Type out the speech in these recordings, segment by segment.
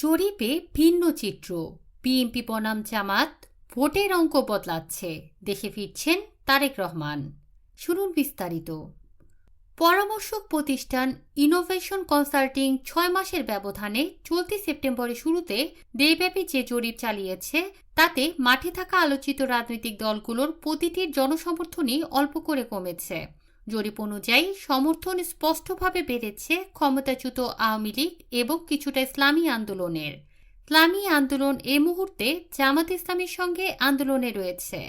জরিপে ভিন্ন চিত্র। বিএনপি বনাম জামাত ভোটের অঙ্ক বদলাচ্ছে। দেশে ফিরছেন তারেক রহমান। শুনুন বিস্তারিত। পরামর্শক প্রতিষ্ঠান ইনোভেশন কনসাল্টিং ছয় মাসের ব্যবধানে চলতি সেপ্টেম্বরের শুরুতে দেশব্যাপী যে জরিপ চালিয়েছে, তাতে মাঠে থাকা আলোচিত রাজনৈতিক দলগুলোর প্রতিটির জনসমর্থনই অল্প করে কমেছে। জরিপ অনুযায়ী সমর্থন স্পষ্টভাবে বেড়েছে ক্ষমতাচ্যুত আওয়ামী লীগ এবং কিছুটা ইসলামী আন্দোলনের। ইসলামী আন্দোলন এ মুহূর্তে জামাত ইসলামীর সঙ্গে আন্দোলনে রয়েছে।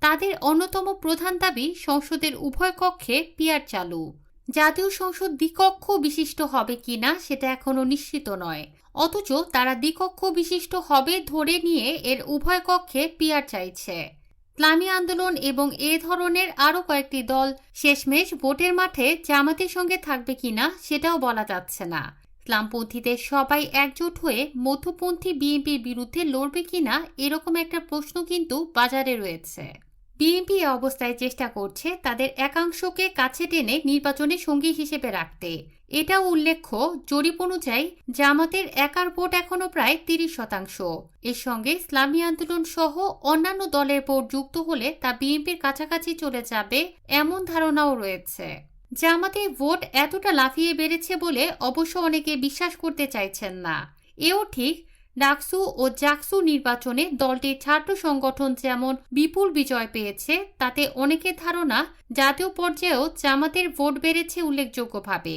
তাদের অন্যতম প্রধান দাবি সংসদের উভয় কক্ষে পিয়ার চালু। জাতীয় সংসদ দ্বিকক্ষ বিশিষ্ট হবে কিনা সেটা এখনও নিশ্চিত নয়। অথচ তারা দ্বিকক্ষ বিশিষ্ট হবে ধরে নিয়ে এর উভয় কক্ষে পিয়ার চাইছে। ইসলামী আন্দোলন এবং এ ধরনের আরও কয়েকটি দল শেষমেশ ভোটের মাঠে জামাতের সঙ্গে থাকবে কিনা সেটাও বলা যাচ্ছে না। ইসলামপন্থীদের সবাই একজোট হয়ে মধ্যপন্থী বিএনপির বিরুদ্ধে লড়বে কিনা এরকম একটা প্রশ্ন কিন্তু বাজারে রয়েছে। বিএনপি অবস্থায় চেষ্টা করছে তাদের একাংশকে কাছে টেনে নির্বাচনে সঙ্গী হিসেবে রাখতে। এটাও উল্লেখ্য, জরিপ অনুযায়ী জামাতের একার ভোট এখনও প্রায় তিরিশ শতাংশ। এর সঙ্গে ইসলামী আন্দোলন সহ অন্যান্য দলের ভোট যুক্ত হলে তা বিএনপির কাছাকাছি চলে যাবে এমন ধারণাও রয়েছে। জামাতে ভোট এতটা লাফিয়ে বেড়েছে বলে অবশ্য অনেকে বিশ্বাস করতে চাইছেন না। এও ঠিক ডাকসু ও জাকসু নির্বাচনে দলটির ছাত্র সংগঠন যেমন বিপুল বিজয় পেয়েছে, তাতে অনেকের ধারণা জাতীয় পর্যায়েও জামাতের ভোট বেড়েছে উল্লেখযোগ্যভাবে।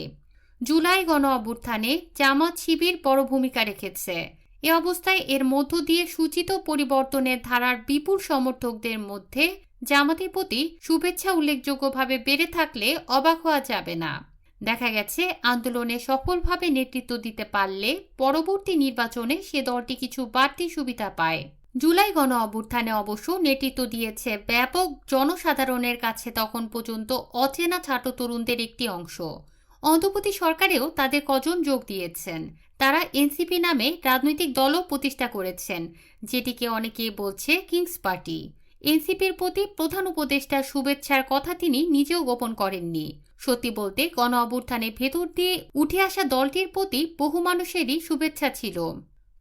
জুলাই গণ অভ্যুত্থানে জামাত শিবির বড় ভূমিকা রেখেছে। এ অবস্থায় এর মধ্য দিয়ে সূচিত পরিবর্তনের ধারার বিপুল সমর্থকদের মধ্যে জামাতের প্রতি শুভেচ্ছা উল্লেখযোগ্যভাবে বেড়ে থাকলে অবাক হওয়া যাবে না। দেখা গেছে, আন্দোলনে সফলভাবে নেতৃত্ব দিতে পারলে পরবর্তী নির্বাচনে সে দলটি কিছু বাড়তি সুবিধা পায়। জুলাই গণ অভ্যুত্থানে অবশ্য নেতৃত্ব দিয়েছে ব্যাপক জনসাধারণের কাছে তখন পর্যন্ত অচেনা ছাত্র তরুণদের একটি অংশ। অন্তর্বর্তী সরকারেও তাদের কজন যোগ দিয়েছেন। তারা এনসিপি নামে রাজনৈতিক দলও প্রতিষ্ঠা করেছেন, যেটিকে অনেকে বলছে কিংস পার্টি। এনসিপির প্রতি প্রধান উপদেষ্টার শুভেচ্ছার কথা তিনি নিজেও গোপন করেননি। সত্যি বলতে গণ অভ্যুত্থানের ভেতর দিয়ে উঠে আসা দলটির প্রতি বহু মানুষেরই শুভেচ্ছা ছিল।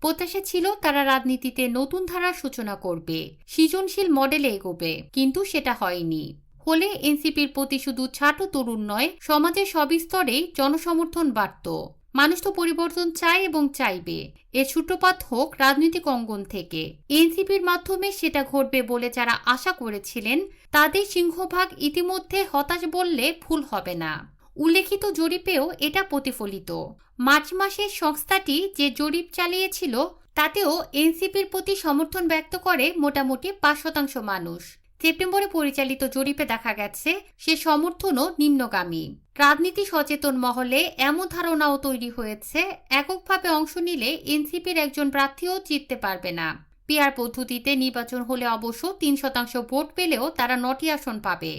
প্রত্যাশা ছিল তারা রাজনীতিতে নতুন ধারার সূচনা করবে, সৃজনশীল মডেলে এগোবে, কিন্তু সেটা হয়নি। হলে এনসিপির প্রতি শুধু ছাত্র তরুণ নয়, সমাজের সব স্তরেই জনসমর্থন বাড়ত। মানুষ তো পরিবর্তন চায় এবং চাইবে। এর সূত্রপাত হোক রাজনৈতিক অঙ্গন থেকে। এনসিপির মাধ্যমে সেটা ঘটবে বলে যারা আশা করেছিলেন, তাদের সিংহভাগ ইতিমধ্যে হতাশ বললে ভুল হবে না। উল্লেখিত জরিপেও এটা প্রতিফলিত। মার্চ মাসে সংস্থাটি যে জরিপ চালিয়েছিল, তাতেও এনসিপির প্রতি সমর্থন ব্যক্ত করে মোটামুটি পাঁচ শতাংশ মানুষ। সেপ্টেম্বরে পরিচালিত জরিপে দেখা গেছে, সে সমর্থনও নিম্নগামী। রাজনীতি সচেতন মহলে এমন ধারণাও তৈরি হয়েছে, এককভাবে অংশ নিলে এনসিপির একজন প্রার্থীও জিততে পারবে না। পিআর পদ্ধতিতে নির্বাচন হলে অবশ্য তিন শতাংশ ভোট পেলেও তারা নটি আসন পাবে।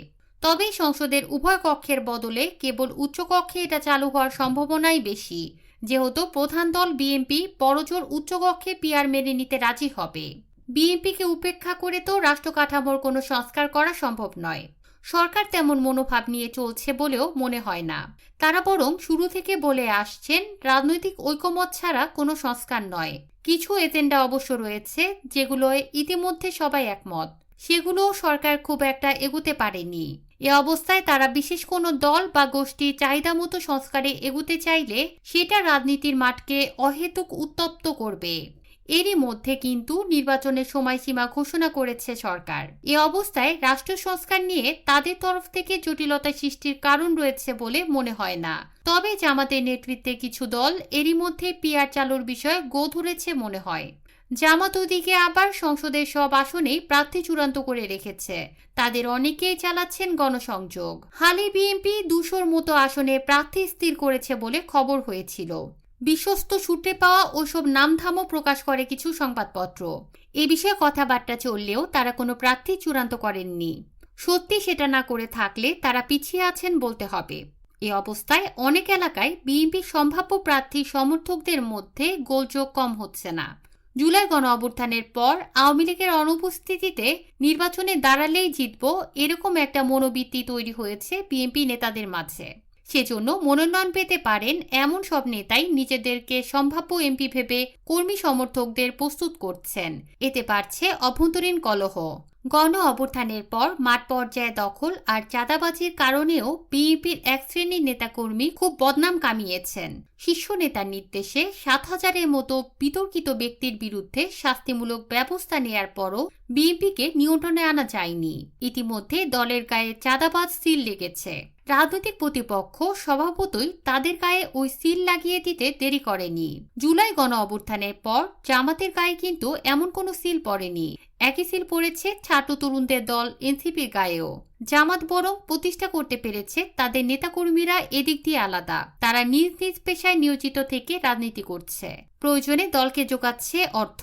তবে সংসদের উভয় কক্ষের বদলে কেবল উচ্চকক্ষে এটা চালু হওয়ার সম্ভাবনাই বেশি। যেহেতু প্রধান দল বিএনপি, বড়জোর উচ্চকক্ষে পিআর মেনে নিতে রাজি হবে। বিএনপিকে উপেক্ষা করে তো রাষ্ট্র কাঠামোর কোনো সংস্কার করা সম্ভব নয়। সরকার তেমন মনোভাব নিয়ে চলছে বলেও মনে হয় না। তারা বরং শুরু থেকে বলে আসছেন, রাজনৈতিক ঐকমত ছাড়া কোনো সংস্কার নয়। কিছু এজেন্ডা অবশ্য রয়েছে, যেগুলোয় ইতিমধ্যে সবাই একমত। সেগুলোও সরকার খুব একটা এগুতে পারেনি। এ অবস্থায় তারা বিশেষ কোনো দল বা গোষ্ঠীর চাহিদা মতো সংস্কারে এগুতে চাইলে সেটা রাজনীতির মাঠকে অহেতুক উত্তপ্ত করবে। এরই মধ্যে কিন্তু নির্বাচনের সময়সীমা ঘোষণা করেছে সরকার। এ অবস্থায় রাষ্ট্র সংস্কার নিয়ে তাদের তরফ থেকে জটিলতা সৃষ্টির কারণ রয়েছে বলে মনে হয় না। তবে জামাতের নেতৃত্বে কিছু দল এরই মধ্যে পিয়ার চালুর বিষয়ে গো ধরেছে মনে হয়। জামাত ওদিকে আবার সংসদের সব আসনেই প্রার্থী চূড়ান্ত করে রেখেছে। তাদের অনেকেই চালাচ্ছেন গণসংযোগ। হালে বিএনপি দুশোর মতো আসনে প্রার্থী স্থির করেছে বলে খবর হয়েছিল। বিশ্বস্ত সূত্রে পাওয়া ওসব নামধামও প্রকাশ করে কিছু সংবাদপত্র। এ বিষয়ে কথাবার্তা চললেও তারা কোনো প্রার্থী চূড়ান্ত করেননি। সত্যি সেটা না করে থাকলে তারা পিছিয়ে আছেন বলতে হবে। এ অবস্থায় অনেক এলাকায় বিএনপির সম্ভাব্য প্রার্থী সমর্থকদের মধ্যে গোলযোগ কম হচ্ছে না। জুলাই গণ অভ্যুত্থানের পর আওয়ামী লীগের অনুপস্থিতিতে নির্বাচনে দাঁড়ালেই জিতব এরকম একটা মনোবৃত্তি তৈরি হয়েছে বিএনপি নেতাদের মাঝে। সেজন্য মনোনয়ন পেতে পারেন এমন সব নেতাই নিজেদেরকে সম্ভাব্য এমপি ভেবে কর্মী সমর্থকদের প্রস্তুত করছেন। এতে পারছে অভ্যন্তরীণ কলহ। গণ অভ্যুত্থানের পর মাঠ পর্যায়ে দখল আর চাঁদাবাজির কারণেও বিএনপির এক শ্রেণির নেতাকর্মী খুব বদনাম কামিয়েছেন। শীর্ষ নেতার নির্দেশে সাত হাজারের মতো বিতর্কিত ব্যক্তির বিরুদ্ধে শাস্তিমূলক ব্যবস্থা নেয়ার পরও বিএনপিকে নিয়ন্ত্রণে আনা যায়নি। ইতিমধ্যে দলের গায়ে চাঁদাবাজ সিল লেগেছে। রাজনৈতিক প্রতিপক্ষ স্বভাবতই তাদের গায়ে ওই সিল লাগিয়ে দিতে দেরি করেনি। জুলাই গণ অভ্যুত্থানের পর জামাতের গায়ে কিন্তু এমন কোনো সিল পড়েনি। একই সিল পড়েছে ছাত্র তরুণদের দল এনসিপির গায়েও। জামাত বরং প্রতিষ্ঠা করতে পেরেছে তাদের নেতাকর্মীরা এদিক দিয়ে আলাদা। তারা নিজ নিজ পেশায় নিয়োজিত থেকে রাজনীতি করছে। প্রয়োজনে দলকে যোগাচ্ছে অর্থ।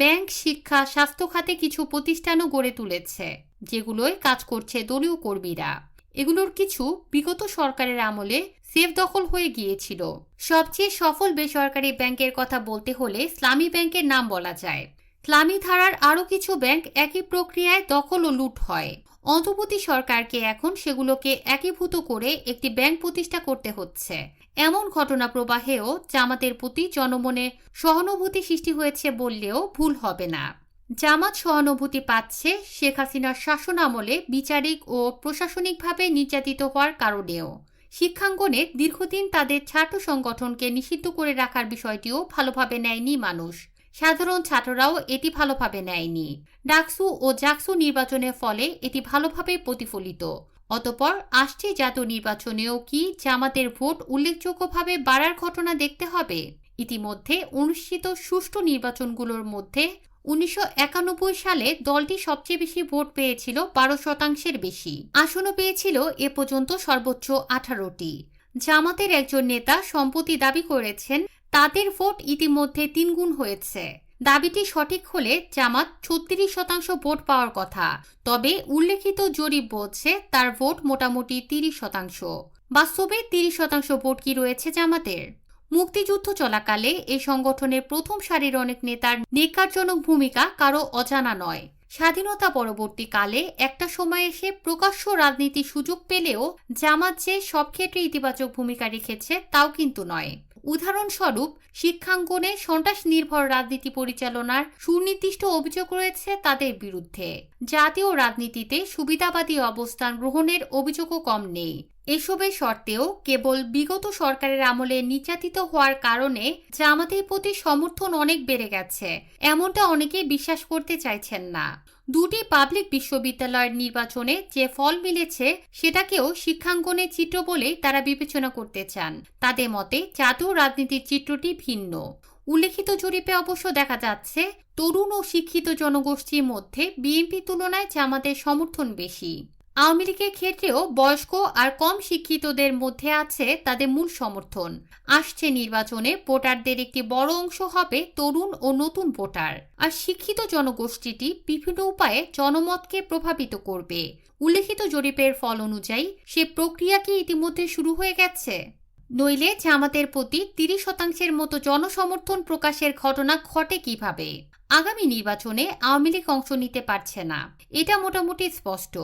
ব্যাংক, শিক্ষা, স্বাস্থ্য খাতে কিছু প্রতিষ্ঠানও গড়ে তুলেছে, যেগুলোয় কাজ করছে দলীয় কর্মীরা। এগুলোর কিছু বিগত সরকারের আমলে সেফ দখল হয়ে গিয়েছিল। সবচেয়ে সফল বেসরকারি ব্যাংকের কথা বলতে হলে ইসলামী ব্যাংকের নাম বলা যায়। ইসলামী ধারার আরও কিছু ব্যাংক একই প্রক্রিয়ায় দখল ও লুট হয়। অন্তর্বর্তী সরকারকে এখন সেগুলোকে একীভূত করে একটি ব্যাংক প্রতিষ্ঠা করতে হচ্ছে। এমন ঘটনা প্রবাহেও জামাতের প্রতি জনমনে সহানুভূতি সৃষ্টি হয়েছে বললেও ভুল হবে না। জামাত সহানুভূতি পাচ্ছে শেখ হাসিনার শাসন আমলে বিচারিক ও প্রশাসনিকভাবে নির্যাতিত হওয়ার কারণেও। শিক্ষাঙ্গনে দীর্ঘদিন তাদের ছাত্র সংগঠনকে নিষিদ্ধ করে রাখার বিষয়টিও ভালোভাবে নেয়নি মানুষ। সাধারণ ছাত্ররাও এটি ভালোভাবে নেয়নি। ডাকসু ও জাকসু নির্বাচনের ফলে এটি ভালোভাবে প্রতিফলিত। অতপর আসছে জাতীয় নির্বাচনেও কি জামাতের ভোট উল্লেখযোগ্যভাবে বাড়ার ঘটনা দেখতে হবে? ইতিমধ্যে অনুষ্ঠিত সুষ্ঠু নির্বাচনগুলোর মধ্যে উনিশশো একানব্বই সালে দলটি সবচেয়ে বেশি ভোট পেয়েছিল বারো শতাংশের বেশি। আসনও পেয়েছিল এ পর্যন্ত সর্বোচ্চ আঠারোটি। জামাতের একজন নেতা সম্প্রতি দাবি করেছেন, তাদের ভোট ইতিমধ্যে তিনগুণ হয়েছে। দাবিটি সঠিক হলে জামাত ছত্রিশ শতাংশ ভোট পাওয়ার কথা। তবে উল্লেখিত জরিপ বলছে, তার ভোট মোটামুটি তিরিশ শতাংশ। বাস্তবে তিরিশ শতাংশ ভোট কি রয়েছে জামাতের? মুক্তিযুদ্ধ চলাকালে এই সংগঠনের প্রথম সারির অনেক নেতার নেকারজনক ভূমিকা কারও অজানা নয়। স্বাধীনতা পরবর্তীকালে একটা সময় এসে প্রকাশ্য রাজনীতির সুযোগ পেলেও জামাত যে সব ক্ষেত্রে ইতিবাচক ভূমিকা রেখেছে তাও কিন্তু নয়। উদাহরণস্বরূপ, শিক্ষাঙ্গনে সন্ত্রাস নির্ভর রাজনীতি পরিচালনার সুনির্দিষ্ট অভিযোগ রয়েছে তাদের বিরুদ্ধে। জাতীয় রাজনীতিতে সুবিধাবাদী অবস্থান গ্রহণের অভিযোগও কম নেই। এসবের সত্ত্বেও কেবল বিগত সরকারের আমলে নির্যাতিত হওয়ার কারণে জামাতের প্রতি সমর্থন অনেক বেড়ে গেছে। এমনটা অনেকেই বিশ্বাস করতে চাইছেন না। দুটি পাবলিক বিশ্ববিদ্যালয়ের নির্বাচনে যে ফল মিলেছে, সেটাকেও শিক্ষাঙ্গনের চিত্র বলেই তারা বিবেচনা করতে চান। তাদের মতে জাতীয় রাজনীতির চিত্রটি ভিন্ন। উল্লেখিত জরিপে অবশ্য দেখা যাচ্ছে, তরুণ ও শিক্ষিত জনগোষ্ঠীর মধ্যে বিএনপি তুলনায় জামাতের সমর্থন বেশি। আওয়ামী লীগের ক্ষেত্রেও বয়স্ক আর কম শিক্ষিতদের মধ্যে আছে তাদের মূল সমর্থন। আসছে নির্বাচনে ভোটারদের একটি বড় অংশ হবে তরুণ ও নতুন ভোটার। আর শিক্ষিত জনগোষ্ঠীটি বিভিন্ন উপায়ে জনমতকে প্রভাবিত করবে। উল্লেখিত জরিপের ফল অনুযায়ী, সে প্রক্রিয়া কি ইতিমধ্যে শুরু হয়ে গেছে? নইলে জামাতের প্রতি তিরিশ শতাংশের মতো জনসমর্থন প্রকাশের ঘটনা ঘটে কীভাবে? আগামী নির্বাচনে আওয়ামী লীগ অংশ নিতে পারছে না। এটা মোটামুটি স্পষ্ট।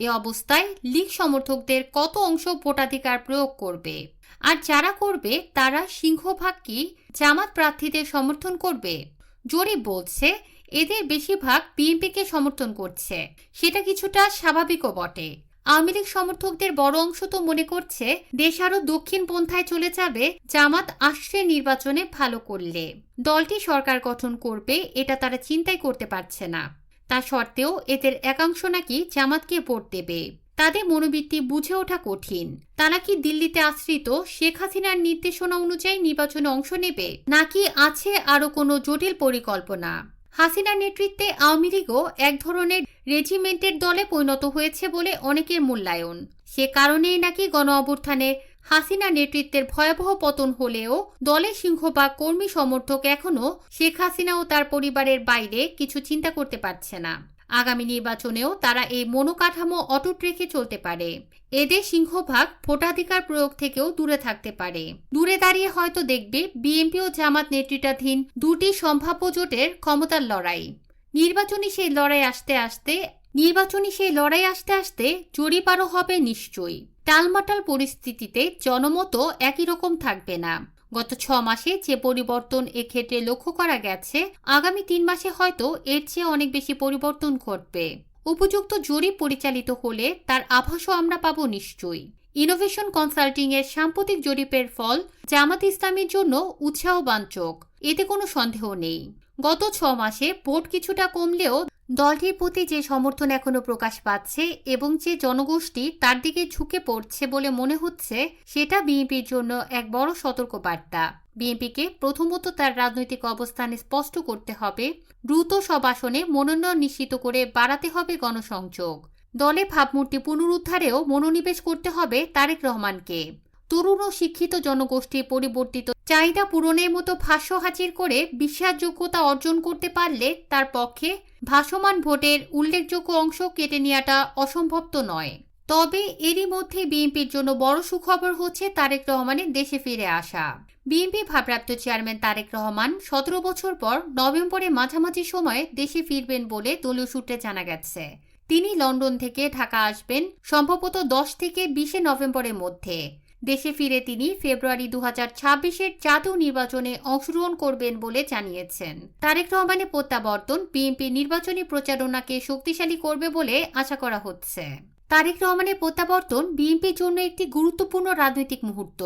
এ অবস্থায় লীগ সমর্থকদের কত অংশ ভোটাধিকার প্রয়োগ করবে? আর যারা করবে, তারা সিংহভাগ কি জামাত প্রার্থীদের সমর্থন করবে? জরিপ বলছে, এদের বেশিরভাগ বিএনপিকে সমর্থন করছে। সেটা কিছুটা স্বাভাবিকও বটে। আওয়ামী লীগ সমর্থকদের বড় অংশ তো মনে করছে, দেশ আরও দক্ষিণ পন্থায় চলে যাবে, জামাত আসছে নির্বাচনে ভালো করলে। দলটি সরকার গঠন করবে, এটা তারা চিন্তাই করতে পারছে না। তা সত্ত্বেও এদের একাংশ নাকি জামাতকে ভোট দেবে। তাদের মনোবৃত্তি বুঝে ওঠা কঠিন। তারা কি দিল্লিতে আশ্রিত শেখ হাসিনার নির্দেশনা অনুযায়ী নির্বাচনে অংশ নেবে, নাকি আছে আরও কোনো জটিল পরিকল্পনা? হাসিনার নেতৃত্বে আওয়ামী লীগও এক ধরনের রেজিমেন্টের দলে পরিণত হয়েছে বলে অনেকের মূল্যায়ন। সে কারণেই নাকি গণ অভ্যুত্থানে হাসিনা নেতৃত্বের ভয়াবহ পতন হলেও দলের সিংহভাগ কর্মী সমর্থক এখনও শেখ হাসিনা ও তার পরিবারের বাইরে কিছু চিন্তা করতে পারছে না। আগামী নির্বাচনেও তারা এই মনোকাঠামো অটুট রেখে চলতে পারে। এদের সিংহভাগ ভোটাধিকার প্রয়োগ থেকেও দূরে থাকতে পারে। দূরে দাঁড়িয়ে হয়তো দেখবে বিএনপি ও জামাত নেতৃত্বাধীন দুটি সম্ভাব্য জোটের ক্ষমতার লড়াই। নির্বাচনী সেই লড়াই আসতে আসতে নির্বাচনী সেই লড়াই আসতে আসতে জরিপারও হবে নিশ্চয়ই। টালমাটাল পরিস্থিতিতে জনমতও একই রকম থাকবে না। গত ছ মাসে যে পরিবর্তন এক্ষেত্রে লক্ষ্য করা গেছে, আগামী তিন মাসে হয়তো এর চেয়ে অনেক বেশি পরিবর্তন ঘটবে। উপযুক্ত জরিপ পরিচালিত হলে তার আভাসও আমরা পাবো নিশ্চয়ই। ইনোভেশন কনসাল্টিং এর সাম্প্রতিক জরিপের ফল জামাত ইসলামের জন্য উৎসাহবাঞ্চক, এতে কোনো সন্দেহ নেই। গত ছ মাসে ভোট কিছুটা কমলেও দলটির প্রতি যে সমর্থন এখনও প্রকাশ পাচ্ছে এবং যে জনগোষ্ঠী তার দিকে ঝুঁকে পড়ছে বলে মনে হচ্ছে, সেটা বিএনপির জন্য এক বড় সতর্কবার্তা। বিএনপিকে প্রথমত তার রাজনৈতিক অবস্থান স্পষ্ট করতে হবে, দ্রুত সব আসনে মনোনয়ন নিশ্চিত করে বাড়াতে হবে গণসংযোগ। দলে ভাবমূর্তি পুনরুদ্ধারেও মনোনিবেশ করতে হবে তারেক রহমানকে। তরুণ ও শিক্ষিত জনগোষ্ঠীর পরিবর্তিত চাহিদা পূরণের মতো ভাষ্য হাজির করে বিশ্বাসযোগ্যতা অর্জন করতে পারলে তার পক্ষে ভাসমান ভোটের উল্লেখযোগ্য অংশ কেটে নেওয়াটা অসম্ভব তো নয়। তবে এরই মধ্যে বিএনপির জন্য বড় সুখবর হচ্ছে তারেক রহমানের দেশে ফিরে আসা। বিএনপি ভারপ্রাপ্ত চেয়ারম্যান তারেক রহমান সতেরো বছর পর নভেম্বরের মাঝামাঝি সময়ে দেশে ফিরবেন বলে দলীয় সূত্রে জানা গেছে। তিনি লন্ডন থেকে ঢাকা আসবেন, সম্ভবত দশ থেকে বিশে নভেম্বরের মধ্যে। দেশে ফিরে তিনি ফেব্রুয়ারি দু হাজার ছাব্বিশের জাতীয় নির্বাচনে অংশগ্রহণ করবেন বলে জানিয়েছেন। তারেক রহমানের প্রত্যাবর্তন বিএনপি নির্বাচনী প্রচারণাকে শক্তিশালী করবে বলে আশা করা হচ্ছে। তারেক রহমানের প্রত্যাবর্তন বিএনপির জন্য একটি গুরুত্বপূর্ণ রাজনৈতিক মুহূর্ত।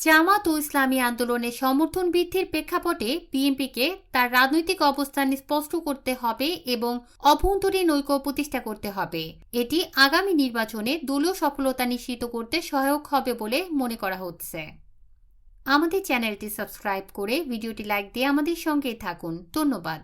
জামাত ও ইসলামী আন্দোলনের সমর্থন বৃদ্ধির প্রেক্ষাপটে বিএনপিকে তার রাজনৈতিক অবস্থান স্পষ্ট করতে হবে এবং অভ্যন্তরীণ ঐক্য প্রতিষ্ঠা করতে হবে। এটি আগামী নির্বাচনে দলীয় সফলতা নিশ্চিত করতে সহায়ক হবে বলে মনে করা হচ্ছে। আমাদের চ্যানেলটি সাবস্ক্রাইব করে ভিডিওটি লাইক দিয়ে আমাদের সঙ্গেই থাকুন। ধন্যবাদ।